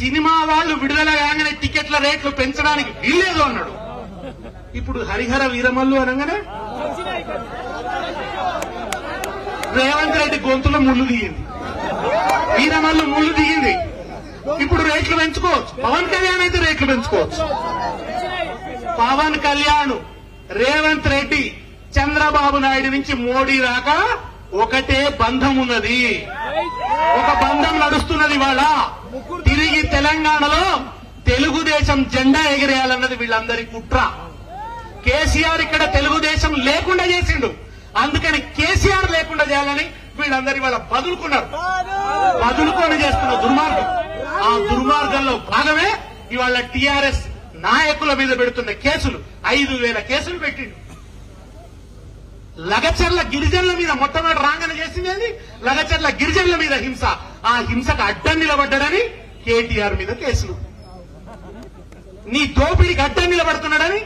Cinema వాళ్ళు విడుదల కాగానే టికెట్ల రేట్లు పెంచడానికి వీల్లేదు అన్నాడు. ఇప్పుడు హరిహర వీరమల్లు అనగానే? రేవంత్ రెడ్డి గొంతులో ముళ్ళు దిగింది వీరమల్లు ముళ్ళు దిగింది ఇప్పుడు రేట్లు పెంచుకోవచ్చు. పవన్ కళ్యాణ్ అయితే రేట్లు పెంచుకోవచ్చు. పవన్ కళ్యాణ్ రేవంత్ రెడ్డి చంద్రబాబు నాయుడు నుంచి మోడీ రాక ఒకటే బంధం ఉన్నది. ఒక బంధం నడుస్తున్నది వాళ్ళ తెలంగాణలో తెలుగుదేశం జెండా ఎగిరేయాలన్నది వీళ్ళందరి కుట్ర. కేసీఆర్ ఇక్కడ తెలుగుదేశం లేకుండా చేసిండు. అందుకని కేసీఆర్ లేకుండా చేయాలని వీళ్ళందరి వాళ్ళ బదులుకున్నారు. బదులుకొని చేస్తున్న దుర్మార్గం. ఆ దుర్మార్గంలో భాగమే ఇవాళ టీఆర్ఎస్ నాయకుల మీద పెడుతున్న కేసులు. ఐదు వేల కేసులు పెట్టిండు. లగచర్ల గిరిజనుల మీద మొట్టమొదటి రాంగన చేసింది ఏంది? లగచర్ల గిరిజనుల మీద హింస. ఆ హింసకు అడ్డం నిలబడ్డాడని కేటీఆర్ మీద కేసులు. నీ దోపిడికి అడ్డం నిలబడుతున్నాడని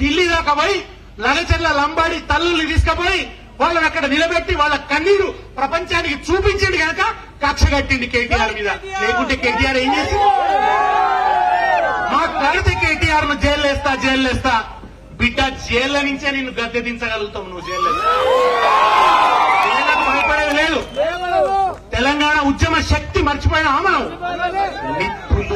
ఢిల్లీ దాకా పోయి లగచర్ల లంబాడి తల్లుల్ని తీసుకుపోయి వాళ్ళని అక్కడ నిలబెట్టి వాళ్ళ కన్నీరు ప్రపంచానికి చూపించింది కనుక కక్ష కట్టింది కేటీఆర్ మీద. లేకుంటే కేటీఆర్ ఏం మా తల్లితే కేటీఆర్ను జైలు వేస్తా జైలు వేస్తా. బిడ్డ జైళ్ళ నుంచే నిన్ను గద్దె దించగలుగుతావు నువ్వు జైల్లో. ఉద్యమ శక్తి మర్చిపోయినా మనం నిప్పులు